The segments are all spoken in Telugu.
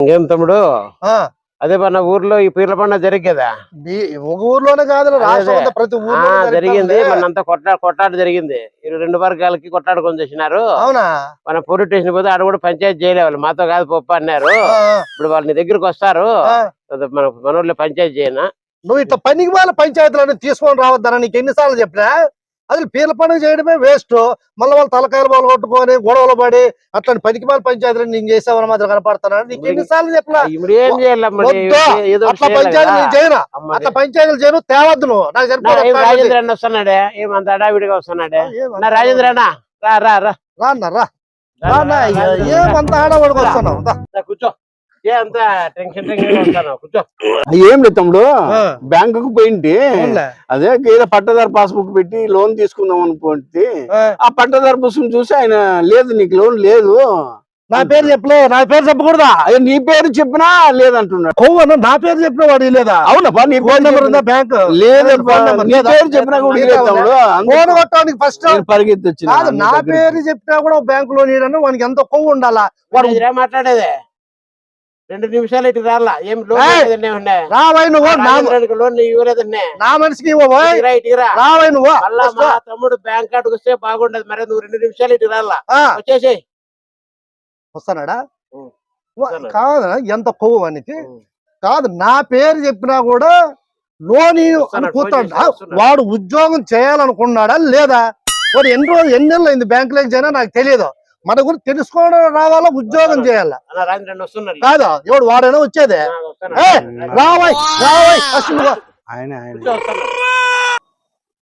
ఇంకేం తమ్ముడు? అదే మన ఊర్లో ఈ పీర్ల పండుగ జరిగి కదా మీ- ఒక ఊర్లోనే కాదు ప్రతి ఊర్లో జరిగింది. మనంతా కొట్ట కొట్టాట జరిగింది. రెండు వర్గాలకి కొట్టాడుకొని చేసినారు. అవునా? మన పోలీస్ స్టేషన్ పోతే ఆడ కూడా పంచాయతీ చేయలే వాళ్ళు మాతో కాదు పప్పు అన్నారు. ఇప్పుడు వాళ్ళ నీ దగ్గరికి వస్తారు. మన మన ఊర్లో పంచాయతీ చేయనా? నువ్వు ఇట్లా పనికి వాళ్ళ పంచాయతీలను తీసుకొని రావద్దన? నీకు ఎన్నిసార్లు చెప్పినా? అసలు పీర్ల పండుగ చేయడమే వేస్ట్. మళ్ళీ వాళ్ళు తలకాయలు బాలు కొట్టుకొని గొడవలు పడి అట్లాంటి పనికి వాళ్ళ పంచాయతీలు నేను చేసావని మాత్రం కనపడతాను నీకు ఎన్నిసార్లు ఒకటి అట్లా చేయాలి. పంచాయతీ కదా. నేను చేయను. అట్లా పంచాయతీలు చేయను. తేవద్దు నువ్వు. నాకు సరిపోతుంది రాజేంద్ర అన్న వస్తున్నాడే? ఏమంత హడావిడిగా వస్తున్నాడే? నా రాజేంద్ర అన్న రా రా రా. రా. అన్న, రా ఏమంత ఆడవాడికి వస్తున్నావు? కూర్చో. ఏ అంత టెన్షన్ టెన్షన్ వస్తాను కూర్చో. ఏం లేదు తమ్ముడు. ఆ, బ్యాంకుకు పోయింటి. అదే ఏదో పట్టదారు పాస్బుక్ పెట్టి లోన్ తీసుకుందాం అనుకుంటే ఆ, పట్టదారు పుస్తకం చూసి ఆయన లేదు నీకు లోన్ లేదు. నా పేరు చెప్పలే నా పేరు చెప్పకూడదా? అయ్యో నీ పేరు చెప్పినా లేదంటున్నాడు. కొవ్వను నా పేరు చెప్పిన వాడు లేదా అవునప్పా నీ ఫోన్ నెంబర్ ఉందా బ్యాంక్? నీ లేదా? పేరు చెప్పినా కూడా ఫోన్ కొట్టడానికి ఫస్ట్ పరిగెత్తి వచ్చిన కాదు నీ. పేరు చెప్పినా కూడా బ్యాంక్లో నీడను వానికి ఎంత కొవ్వు ఉండాలా? వాడు మాట్లాడేదే? రెండు నిమిషాలు ఇటు రాలా. ఏం లోన్ రావాయి నువ్వు లోన్ ఇవ్వలేదన్నే. నా మనిషికి రావాయి నువ్వు. మా తమ్ముడు బ్యాంక్ కార్డుకు వస్తే బాగుండదు. మరి నువ్వు రెండు నిమిషాలు ఇటు రాలా. ఆ, వచ్చేసేయ్. వస్తానాడా. కాదు ఎంత కొవ్వు ఉం. కాదు నా పేరు చెప్పినా కూడా లోని అనుకుంటాడు. వాడు ఉద్యోగం చేయాలనుకున్నాడా లేదా? వాడు ఎన్ని రోజులు ఎన్ని నెలలు అయింది బ్యాంక్లోకి చేయనా నాకు తెలియదు మన గురించి తెలుసుకోవడం రావాలా? ఉద్యోగం. చేయాలా? కాదా ఎవడు వాడైనా వచ్చేదే. రావాయ్ రావాయ్ ఆయన.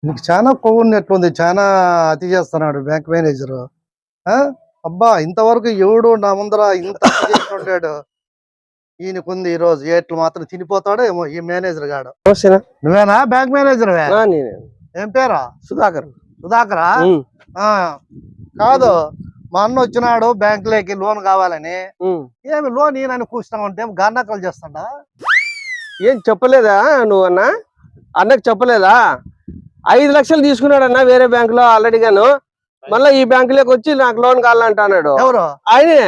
నీకు చాలా కొవ్వు ఉన్నట్లుంది చాలా అతి చేస్తున్నాడు బ్యాంక్ మేనేజర్. అబ్బా ఇంతవరకు ఎవడు నా ముందర ఇంత ఉంటాడు. ఈయనకుంది ఈ రోజు ఏట్లు మాత్రం తినిపోతాడో ఏమో ఈ మేనేజర్ గాడు. నువ్వేనా? బ్యాంక్ మేనేజర్ ఏం పేరా? సుధాకర్. సుధాకరా? కాదు. మా అన్న వచ్చినాడు బ్యాంక్లోకి లోన్ కావాలని. ఏమి లోన్ ఈయనని కూర్చున్నామంటే ఏం గన్నకలు చేస్తాడా? ఏం చెప్పలేదా నువ్వు అన్న? అన్నకు చెప్పలేదా? ఐదు లక్షలు తీసుకున్నాడన్న వేరే బ్యాంక్లో ఆల్రెడీ గాను. మళ్ళీ ఈ బ్యాంకులోకి వచ్చి నాకు లోన్ కావాలంట అన్నాడు ఎవరు? ఆయనే.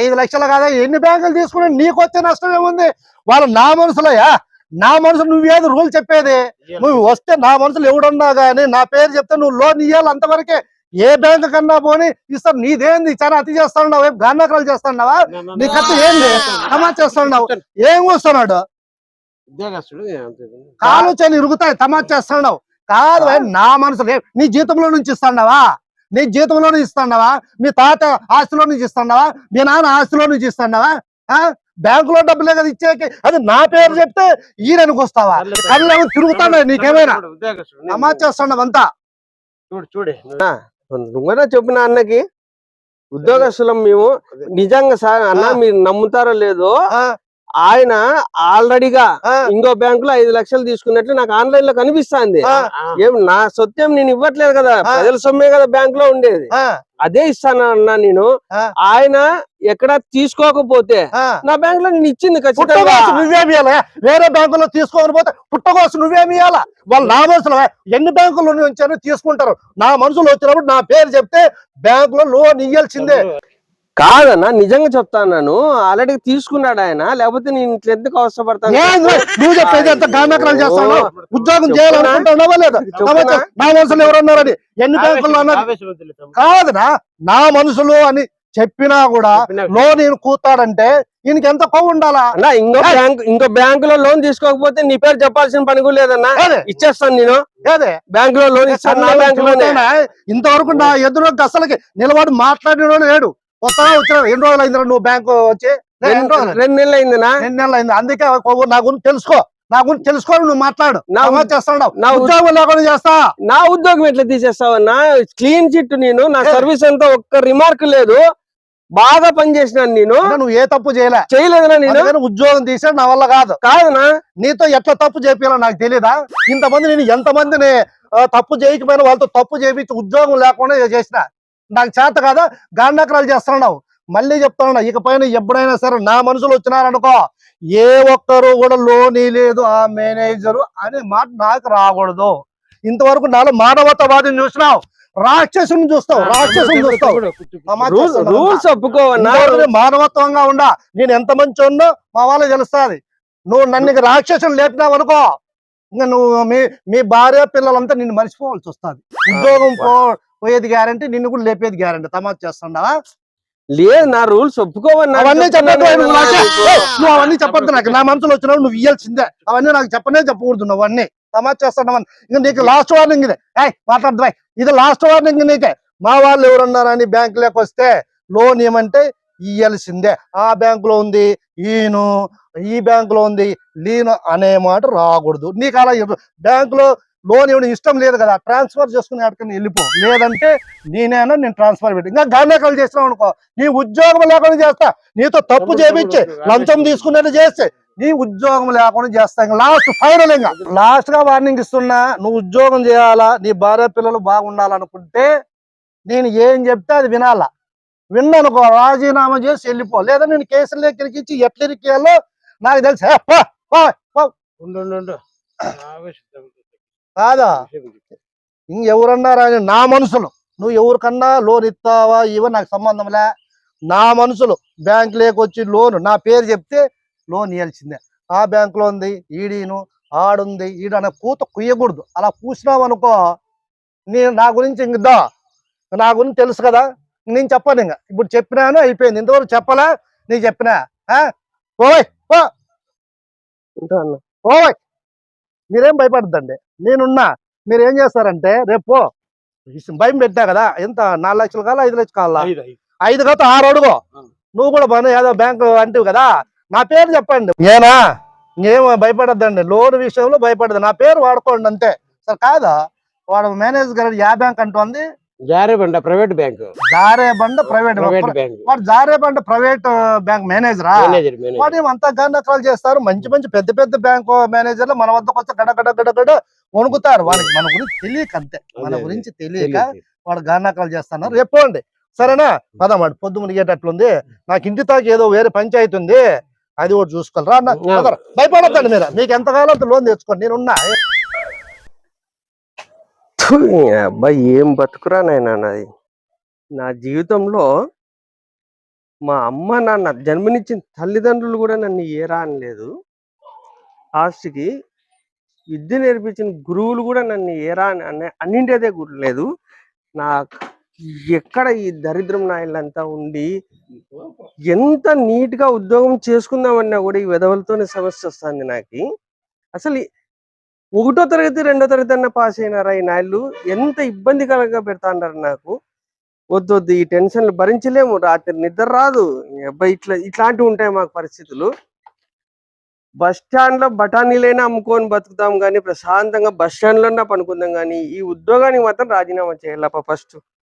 ఐదు లక్షలు కాదా? ఎన్ని బ్యాంకులు తీసుకున్నా నీకు వచ్చే నష్టం ఏముంది? వాళ్ళు నా మనసులోయా నా మనసు నువ్వేది రూల్ చెప్పేది? నువ్వు వస్తే నా మనసులో ఎవడున్నా గానీ నా పేరు చెప్తే నువ్వు లోన్ ఇవ్వాలి అంతవరకే. ఏ బ్యాంక్ కన్నా పోని ఇస్తాను నీదేంది? చాలా అతి చేస్తున్నావు. ఏం గన్నకరాలు చేస్తున్నావా? నీ కథ ఏంది? సమా చేస్తున్నావు. ఏం వస్తున్నాడు. కాలు చేలు ఇరుగుతాయి. తమా చేస్తున్నావు. కాదు నా మనసులో ఏం- నీ జీతంలో నుంచి ఇస్తున్నావా? నీ జీతంలో నుంచి ఇస్తున్నావా? మీ తాత ఆస్తిలో నుంచి ఇస్తున్నావా? మీ నాన్న ఆస్తిలో నుంచి ఇస్తున్నావా? ఆ? బ్యాంకులో డబ్బులే కదా ఇచ్చేకి. అది నా పేరు చెప్తే ఈయనకు వస్తావా? కళ్ళు తిరుగుతాడు నీకేమైనా. తమా చేస్తున్నావు అంతా. చూడు చూడు. నువ్వైనా చెప్పిన అన్నకి. ఉద్యోగస్తులం మేము. నిజంగా సార్ అన్న. మీరు నమ్ముతారో లేదో ఆయన ఆల్రెడీగా ఇంకో బ్యాంక్లో ఐదు లక్షలు తీసుకున్నట్లు నాకు ఆన్లైన్లో కనిపిస్తాంది ఏం నా సత్యం నేను ఇవ్వట్లేదు కదా. ప్రజల సొమ్మే కదా బ్యాంక్లో ఉండేది అదే ఇస్తాను అన్నా నేను. ఆయన ఎక్కడ తీసుకోకపోతే ఆ. నా బ్యాంక్లో నేను ఇచ్చింది ఖచ్చితంగా. నువ్వేమి ఇవ్వాలా వేరే బ్యాంకులో తీసుకోని పోతే పుట్టగోసు నువ్వేమి ఇవ్వాలా వాళ్ళు నా మనసులో ఎన్ని బ్యాంకుల నుంచి తీసుకుంటారు. నా మనసులో వచ్చినప్పుడు నా పేరు చెప్తే బ్యాంకులో లోన్ ఇయ్యాల్సిందే. కాదన్నా నిజంగా చెప్తాను ఆల్రెడీ తీసుకున్నాడు ఆయన. లేకపోతే నేను ఇట్లా ఎందుకు అవసరపడతాను? ఏంది? నువ్వు? చెప్పేది ఎంత చేస్తాను? ఉద్యోగం చేయాలనుకుంటున్నావా లేదా? నా ఎవరున్నారని? ఎన్ని బ్యాంకుల్లో. కాదునా నా మనసులో అని చెప్పినా కూడా లోన్ ఈయన కూతాడంటే ఈయనకి ఎంత కొవ్వు ఉండాలా? అన్నా ఇంకో బ్యాంక్ ఇంకో బ్యాంక్లో లోన్ తీసుకోకపోతే నీ పేరు చెప్పాల్సిన పని కూడా లేదన్నా? ఇచ్చేస్తాను నేను. ఏదే? బ్యాంక్లో లోన్ ఇస్తాను నా బ్యాంక్లోనే చూస్తేనే? ఇంతవరకు నా ఎదురు అసలుకి నిలబడి మాట్లాడిన లేడు. కొత్తగా వచ్చిన ఎన్ని రోజులు అయిందిరా నువ్వు బ్యాంకు వచ్చి? రెండు నెలలు అయిందినా? రెండు నెలలు అయింది. అందుకే నా గురించి తెలుసుకో. నా గురించి తెలుసుకోవాలి నువ్వు మాట్లాడు. నా చేస్తున్నావు నా ఉద్- ఉద్యోగం లేకుండా చేస్తా. నా ఉద్యోగం ఎట్లా తీసేస్తావన్నా? క్లీన్ చిట్ నేను నా. సర్వీస్ అంతా ఒక్క రిమార్క్ లేదు. బాగా పనిచేసినాను నేను. నువ్వు ఏ తప్పు చేయలే. చేయలేదనా నేను. ఉద్యోగం తీసాడు నా వల్ల కాదు. కాదనా? నీతో ఎట్లా తప్పు చేపియాలో నాకు తెలియదా ఇంతమంది నేను ఎంతమందిని తప్పు చేయకపోయినా వాళ్ళతో తప్పు చేపించి ఉద్యోగం లేకుండా చేసిన. నాకు చేత కాదా? గాండాకరాలు చేస్తున్నావు. మళ్ళీ చెప్తున్నా ఇకపైన ఎప్పుడైనా సరే నా మనుషులు వచ్చినారనుకో ఏ ఒక్కరు కూడా లోన్ లేదు ఆ మేనేజరు అనే మాట నాకు రాకూడదు. ఇంతవరకు నాలో మానవతావాదం చూసినావు. రాక్షసుని చూస్తావు రాక్షసుని చూస్తావు. రూల్స్ ఒప్పుకోవన్నా. మానవత్వంగా ఉండా. నేను ఎంత మంచి ఉన్నో మా వాళ్ళకి తెలుస్తుంది. నువ్వు నన్ను ఇక రాక్షసులు లేపినావు అనుకో ఇంకా నువ్వు మీ మీ భార్య పిల్లలంతా నిన్ను మర్చిపోవాల్సి వస్తుంది. ఉద్యోగం పోయేది గ్యారంటీ నిన్ను కూడా లేపేది గ్యారంటీ తమాషా చేస్తుండవా? లేదు నా రూల్స్ ఒప్పుకోవన్నా. అవన్నీ చెప్పొద్దు నువ్వు అవన్నీ చెప్పొద్దు నాకు. నా మనసులో వచ్చినావు నువ్వు ఇయ్యాల్సిందే. అవన్నీ నాకు చెప్పనే చెప్పకూడదు నువ్వు అన్నీ తమాషా చేస్తున్నావు ఇంక నీకు లాస్ట్ వార్నింగ్ ఇది ఏయ్ మాట్లాడదు ఇది లాస్ట్ వార్నింగ్ నీకే. మా వాళ్ళు ఎవరున్నారని బ్యాంక్ లేక వస్తే లోన్ ఏమంటే ఇయ్యాల్సిందే. ఆ బ్యాంకులో ఉంది ఈను ఈ బ్యాంకులో ఉంది లీను అనే మాట రాకూడదు. నీకు అలా బ్యాంకులో లోన్ ఇవ్వడం ఇష్టం లేదు కదా ట్రాన్స్ఫర్ చేసుకుని అక్కడికి వెళ్ళిపో. లేదంటే నేనైనా నేను ట్రాన్స్ఫర్ పెట్టి ఇంకా గాంధేకాలు చేసినావు అనుకో నీ ఉద్యోగం లేకుండా చేస్తా. నీతో తప్పు చేపించి లంచం తీసుకున్నట్టు చేస్తే నీ ఉద్యోగం లేకుండా చేస్తా. ఇంకా లాస్ట్ ఫైనల్ ఇంకా. లాస్ట్గా వార్నింగ్ ఇస్తున్నా నువ్వు ఉద్యోగం చేయాలా నీ భార్య పిల్లలు బాగుండాలనుకుంటే నేను ఏం చెప్తే అది వినాలా. విన్ననుకో రాజీనామా చేసి వెళ్ళిపో. లేదా నేను కేసులు ఎక్కిరికిచ్చి ఎట్లా ఇరికేయాలో నాకు తెలుసు. కాదా? ఇంకెవరన్నారా నా మనుషులు నువ్వు ఎవరికన్నా లోన్ ఇస్తావా ఇవ నాకు సంబంధం లే. నా మనుషులు బ్యాంక్ లేకొచ్చి లోన్. నా పేరు చెప్తే లోన్ ఇవ్వాల్సిందే ఆ బ్యాంక్లో ఉంది ఈడీను ఆడుంది ఈడు అనే కూత కుయ్యకూడదు. అలా పూసినావు అనుకో నేను నా గురించి ఇంకదా నా గురించి తెలుసు కదా. నేను చెప్పను ఇంకా. ఇప్పుడు చెప్పినాను అయిపోయింది. ఇంతవరకు చెప్పలా? నీకు చెప్పినా? అన్న. ఓయ్ మీరేం భయపడద్దండి? నేనున్నా. మీరు ఏం చేస్తారంటే రేపు భయం పెట్టా కదా ఎంత? నాలుగు లక్షలు కావాలా ఐదు లక్షలు కావాలా? ఐదు, కాదు ఆరు అడుగు. నువ్వు కూడా బాగా ఏదో బ్యాంక్ అంటివి కదా నా పేరు చెప్పండి. నేనా? ఏం భయపడద్దండి. లోన్ విషయంలో భయపడదు. నా పేరు వాడుకోండి అంతే. సార్ కాదా? వాడు మేనేజర్ గారు యా బ్యాంక్ అంటుంది. జారే బండ ప్రైవేట్ బ్యాంక్. జారే బండ ప్రైవేట్ బ్యాంక్. వాడు జారే బండ ప్రైవేట్ బ్యాంక్ మేనేజరా? వాడు ఏమంతా గందకాలు చేస్తారు. మంచి మంచి పెద్ద పెద్ద బ్యాంకు మేనేజర్లు మన వద్దకు వస్తే గడ గడ గడ గడ వణుకుతారు వాళ్ళకి మన గురించి తెలియక అంతే మన. గురించి తెలియక. వాడు గానాకాలు చేస్తున్నారు. రేపు పోండి. సరేనా? పదమాడు పొద్దు మునిగేటట్లుంది. నాకు ఇంటి తాకి ఏదో వేరే పంచాయతీ ఉంది. అది ఒకటి చూసుకోవాలరా అన్న. భయపడద్దండి మీరు. మీకు ఎంత అంత లోన్ తెచ్చుకోండి. నేను ఉన్నా. థు, ఈ అబ్బాయి ఏం బతుకురా నాయనా నాది. నా జీవితంలో మా అమ్మ నాన్న జన్మనిచ్చిన తల్లిదండ్రులు కూడా నన్ను ఏరా అనలేదు లాస్ట్కి విద్య నేర్పించిన గురువులు కూడా నన్ను ఏరా అని అనే- అన్నింటి అదే నాకు నా ఎక్కడ ఈ దరిద్రం నాయలంతా ఉండి ఎంత నీట్గా ఉద్యోగం చేసుకుందామన్నా కూడా ఈ విధవలతోనే సమస్య వస్తుంది నాకు. అసలు ఒకటో తరగతి రెండో తరగతి అన్న పాస్ అయినారా ఈ నాయలు ఎంత ఇబ్బందికరంగా పెడతాన్నారు నాకు. వద్దు వద్దు ఈ టెన్షన్లు భరించలేము. రాత్రి నిద్ర రాదు. అబ్బాయి ఇట్లా ఇట్లాంటివి ఉంటాయి మాకు పరిస్థితులు. బస్ స్టాండ్లో బఠానీలైనా అమ్ముకొని బతుకుతాం కానీ ప్రశాంతంగా బస్ స్టాండ్లోనే పనుకుందాం కానీ ఈ ఉద్యోగానికి మాత్రం రాజీనామా చేయాలప్ప ఫస్ట్.